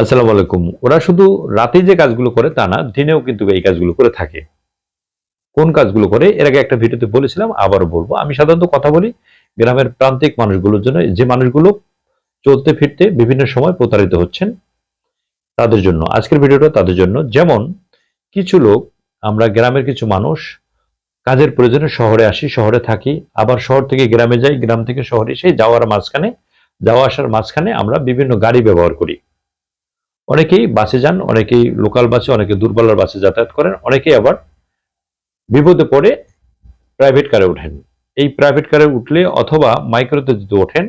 আসসালামু আলাইকুম। ওরা শুধু রাতে যে কাজগুলো করে তা না, দিনেও কিন্তু এই কাজগুলো করে থাকে। কোন কাজগুলো করে? এর আগে একটা ভিডিওতে বলেছিলাম, আবারও বলব। আমি সাধারণত কথা বলি গ্রামের প্রান্তিক মানুষগুলোর জন্য। যে মানুষগুলো চলতে ফিরতে বিভিন্ন সময় প্রতারিত হচ্ছেন, তাদের জন্য। আজকের ভিডিওটা তাদের জন্য। যেমন, কিছু লোক, আমরা গ্রামের কিছু মানুষ, কাজের প্রয়োজনে শহরে আসি, শহরে থাকি, আবার শহর থেকে গ্রামে যাই, গ্রাম থেকে শহরে সেই যাওয়ার মাঝখানে, যাওয়া আসার মাঝখানে আমরা বিভিন্ন গাড়ি ব্যবহার করি। অনেকেই বাসে যান, অনেকেই লোকাল বাসে, অনেকে দূরপাল্লার বাসে যাতায়াত করেন, অনেকেই আবার বিপদে পড়ে প্রাইভেট কারে ওঠেন। এই প্রাইভেট কারে উঠলে অথবা মাইক্রোতে যদি ওঠেন,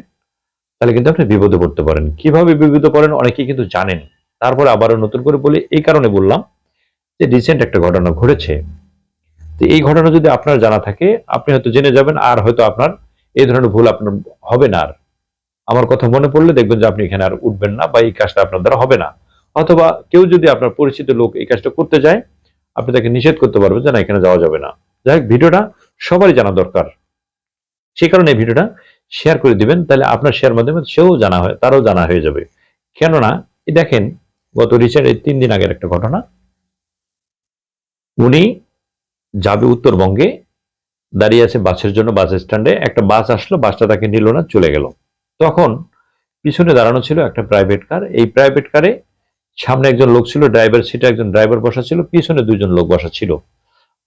তাহলে কিন্তু আপনি বিপদে পড়তে পারেন। কীভাবে বিপদে পড়েন অনেকেই কিন্তু জানেন। তারপরে আবারও নতুন করে বলি, এই কারণে বললাম যে রিসেন্ট একটা ঘটনা ঘটেছে। তো এই ঘটনা যদি আপনার জানা থাকে, আপনি হয়তো জেনে যাবেন আর হয়তো আপনার এই ধরনের ভুল আপনার হবে না আর। আমার কথা মনে পড়লে দেখবেন যে আপনি এখানে আর উঠবেন না বা এই কাজটা আপনার দ্বারা হবে না। অথবা কেউ যদি আপনার পরিচিত লোক এই কাজটা করতে যায়, আপনি তাকে নিষেধ করতে পারবেন যে না, এখানে যাওয়া যাবে না। যাই হোক, ভিডিওটা সবারই জানা দরকার। সেই কারণে এই ভিডিওটা শেয়ার করে দিবেন, তাহলে আপনার শেয়ার মাধ্যমে সেও জানা হয়, তারও জানা হয়ে যাবে। কেননা দেখেন, গত রিসেন্ট এই তিন দিন আগের একটা ঘটনা। উনি যাবে উত্তরবঙ্গে, দাঁড়িয়ে আছে বাসের জন্য, বাস স্ট্যান্ডে, একটা বাস আসলো, বাসটা তাকে নিল না, চলে গেল। তখন পিছনে দাঁড়ানো ছিল একটা প্রাইভেট কার এই প্রাইভেট কারে সামনে একজন লোক ছিল ড্রাইভার সিটে একজন ড্রাইভার বসা ছিল, পিছনে দুজন লোক বসা ছিল।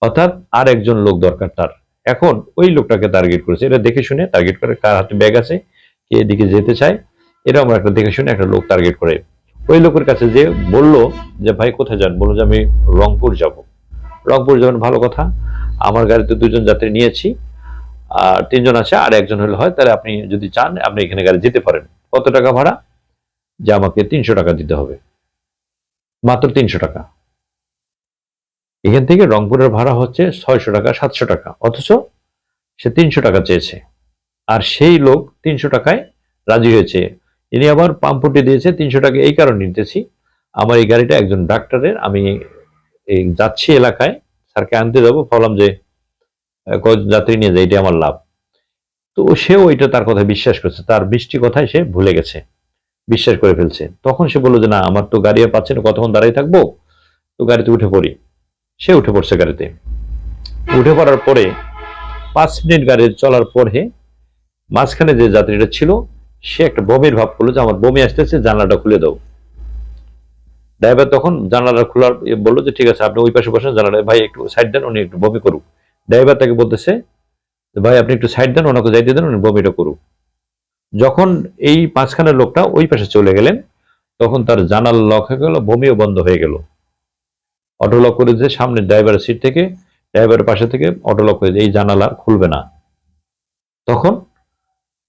অর্থাৎ আর একজন লোক দরকার তার। এখন ওই লোকটাকে টার্গেট করেছে। এটা দেখে শুনে টার্গেট করে কার হাতে ব্যাগ আছে, কে এদিকে যেতে চায়, এরকম একটা দেখে শুনে একটা লোক টার্গেট করে। ওই লোকের কাছে যে বলল যে, ভাই, কোথায় যান? বলল যে, আমি রংপুর যাব। রংপুর যাবেন, ভালো কথা। আমার গাড়িতে দুজন যাত্রী নিয়েছি, আর তিনজন আছে, আর একজন হলে হয়, তাহলে আপনি যদি চান, আপনি এখানে গাড়ি যেতে পারেন। কত টাকা ভাড়া? যে আমাকে তিনশো টাকা দিতে হবে। মাত্র তিনশো টাকা। এখান থেকে রংপুরের ভাড়া হচ্ছে ছয়শো টাকা, সাতশো টাকা। অথচ সে তিনশো টাকা চেয়েছে। আর সেই লোক তিনশো টাকায় রাজি হয়েছে। ইনি আবার পাম্পটি দিয়েছে তিনশো টাকা। এই কারণে নিতেছি। আমার এই গাড়িটা একজন ডাক্তারের। আমি এই যাচ্ছি এলাকায়। স্যারকে আনতে যাব। ভাবলাম যে যাত্রী নিয়ে যায়। এটা আমার লাভ। তো সেও এটা তার কথা বিশ্বাস করছে। তার বৃষ্টি কথায় সে ভুলে গেছে। বিশ্বাস করে ফেলছে। তখন সে বলল যে, না, আমার তো গাড়ি আর পাচ্ছে না, কতক্ষণ দাঁড়িয়ে থাকব? তো গাড়িতে উঠে পড়ি। সে উঠে পড়ছে গাড়িতে। উঠে পড়ার পরে পাঁচ মিনিট গাড়ি চলার পরে মাঝখানে যে যাত্রীটা ছিল, সে একটা বমির ভাব করল যে, আমার বমি আসতেছে, জানলাটা খুলে দাও। ড্রাইভার তখন জানালাটা খোলার বলল যে, ঠিক আছে, আপনি ওই পাশে বসেন জানালা ভাই একটু সাইড দেন, উনি একটু বমি করুক। ড্রাইভার তাকে বলতেছে, ভাই, আপনি একটু সাইড দেন, ওনাকে যাইতে দেন, উনি বমিটা করুক। যখন এই পাঁচখানের লোকটা ওই পাশে চলে গেলেন, তখন তার জানালা লক হয়ে গেল, বমিও বন্ধ হয়ে গেল। অটো লক করে দিয়ে সামনে ড্রাইভারের সিট থেকে ড্রাইভারের পাশে থেকে অটো লক করে দিয়ে এই জানালা খুলবে না। তখন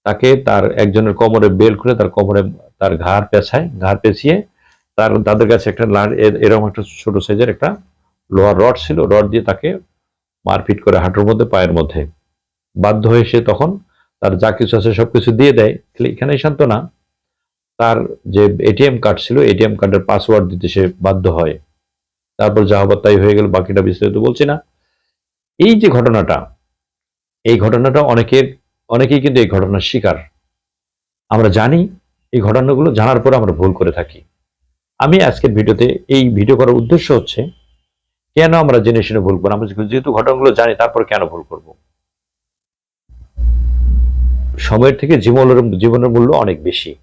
তাকে তার একজনের কোমরে বেল খুলে তার কোমরে তার ঘাড় পেছায়, ঘাড় পেঁচিয়ে তার, তাদের কাছে একটা এরকম একটা ছোট সাইজের একটা লোহার রড ছিল রড দিয়ে তাকে মারপিট করে হাঁটুর মধ্যে, পায়ের মধ্যে। বাধ্য হয়ে সে তখন তার যা কিছু আছে সবকিছু দিয়ে দেয়। তাহলে এখানেই শান্ত না। তার যে এটিএম কার্ড ছিল, এটিএম কার্ডের পাসওয়ার্ড দিতে সে বাধ্য হয়। তারপর যা হবার তাই হয়ে গেল, বাকিটা বিস্তারিত বলছি না। এই যে ঘটনাটা, এই ঘটনাটা অনেকের, অনেকেই কিন্তু এই ঘটনার শিকার। আমরা জানি এই ঘটনাগুলো জানার পর আমরা ভুল করে থাকি। আমি আজকের ভিডিওতে এই ভিডিও করার উদ্দেশ্য হচ্ছে, কেন আমরা জেনে শুনে ভুল করব? আমরা যেহেতু ঘটনাগুলো জানি, তারপর কেন ভুল করব? সময়ের থেকে জীবনের জীবনের মূল্য অনেক বেশি।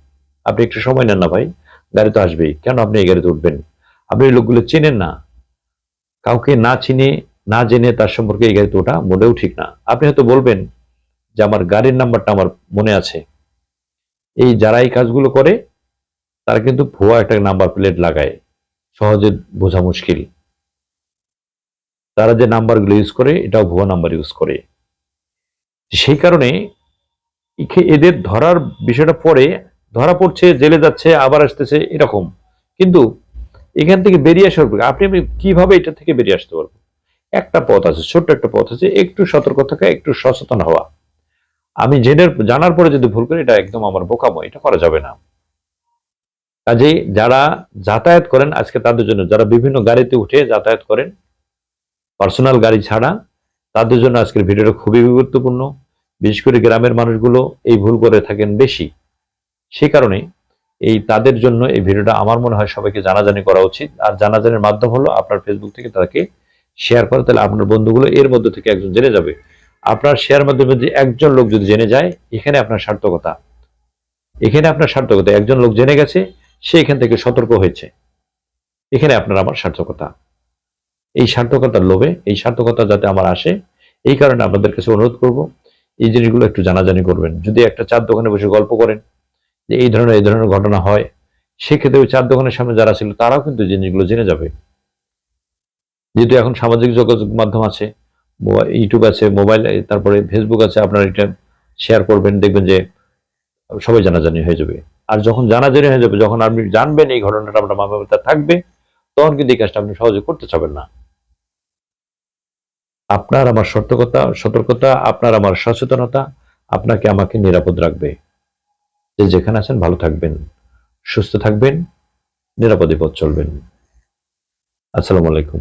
আপনি একটু সময় নেন না ভাই, গাড়ি তো আসবেই। কেন আপনি এই গাড়িতে উঠবেন? আপনি লোকগুলো চেনেন না। কাউকে না চিনে, না জেনে তার সম্পর্কে এই গাড়িতে ওঠা মোটেও ঠিক না। আপনি হয়তো বলবেন যে আমার গাড়ির নাম্বারটা আমার মনে আছে। এই যারা এই কাজগুলো করে, তারা কিন্তু ভুয়া একটা নাম্বার প্লেট লাগায়। সহজে বোঝা মুশকিল। তারা যে নাম্বারগুলো ইউজ করে, এটাও ভুয়া নাম্বার ইউজ করে। সেই কারণে এদের ধরার বিষয়টা পরে ধরা পড়ছে, জেলে যাচ্ছে, আবার আসতেছে, এরকম। কিন্তু এখান থেকে বেরিয়ে আসার পরে আপনি আপনি কীভাবে এটা থেকে বেরিয়ে আসতে পারবেন? একটা পথ আছে, ছোট্ট একটা পথ আছে, একটু সতর্ক থাকা, একটু সচেতন হওয়া। আমি জেনের, জানার পরে যদি ভুল করি, এটা একদম আমার বোকামো এটা করা যাবে না। কাজে যারা যাতায়াত করেন, আজকে তাদের জন্য, যারা বিভিন্ন গাড়িতে উঠে যাতায়াত করেন, পার্সোনাল গাড়ি ছাড়া, তাদের জন্য আজকের ভিডিওটা খুবই গুরুত্বপূর্ণ। বিশেষ করে গ্রামের মানুষগুলো এই ভুল করে থাকেন বেশি। সেই কারণে এই তাদের জন্য এই ভিডিওটা আমার মনে হয় সবাইকে জানাজানি করা উচিত। আর জানাজানির মাধ্যম হলো আপনার ফেসবুক থেকে তাকে শেয়ার করে। তাহলে আপনার বন্ধুগুলো এর মধ্যে থেকে একজন জেনে যাবে। আপনার শেয়ার মাধ্যমে যে একজন লোক যদি জেনে যায়, এখানে আপনার সার্থকতা। এখানে আপনার সার্থকতা। একজন লোক জেনে গেছে, সে এখান থেকে সতর্ক হয়েছে। এখানে আপনার আমার সার্থকতা। এই সার্থকতার লোভে, এই সার্থকতা যাতে আমার আসে, এই কারণে আপনাদের কাছে অনুরোধ করব। এই জিনিসগুলো একটু জানাজানি করবেন। যদি একটা চার দোকানে বসে গল্প করেন যে এই ধরনের এই ধরনের ঘটনা হয়, সেক্ষেত্রে ওই চার দোকানের সামনে যারা ছিল, তারাও কিন্তু জিনিসগুলো জেনে যাবে। যেহেতু এখন সামাজিক যোগাযোগ মাধ্যম আছে ইউটিউব আছে, মোবাইল তারপরে ফেসবুক আছে, আপনারা এটা শেয়ার করবেন, দেখবেন যে সবাই জানাজানি হয়ে যাবে। আর যখন জানাজানি হয়ে যাবে, যখন আপনি জানবেন এই ঘটনাটা আপনার মানবতা থাকবে, তখন কিন্তু এই কাজটা আপনি সহজে করতে চাবেন না। আপনার আমার সতর্কতা সতর্কতা, আপনার আমার সচেতনতা আপনাকে আমাকে নিরাপদ রাখবে। যে যেখানে আছেন ভালো থাকবেন, সুস্থ থাকবেন, নিরাপদে পথ চলবেন। আসসালামু আলাইকুম।